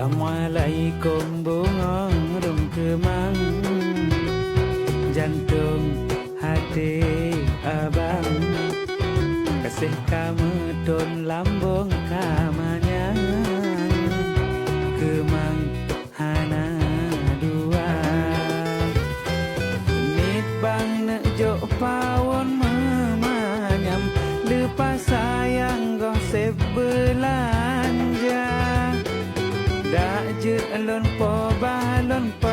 Assalamualaikum bunga rum kemang. Jantung hati abang. Kasih kamu tun lambung kamanya Kemang hana dua. Nit bang nak jok pawon memanyam Lepas sayang gosip belanja Da je alon po bahalon po.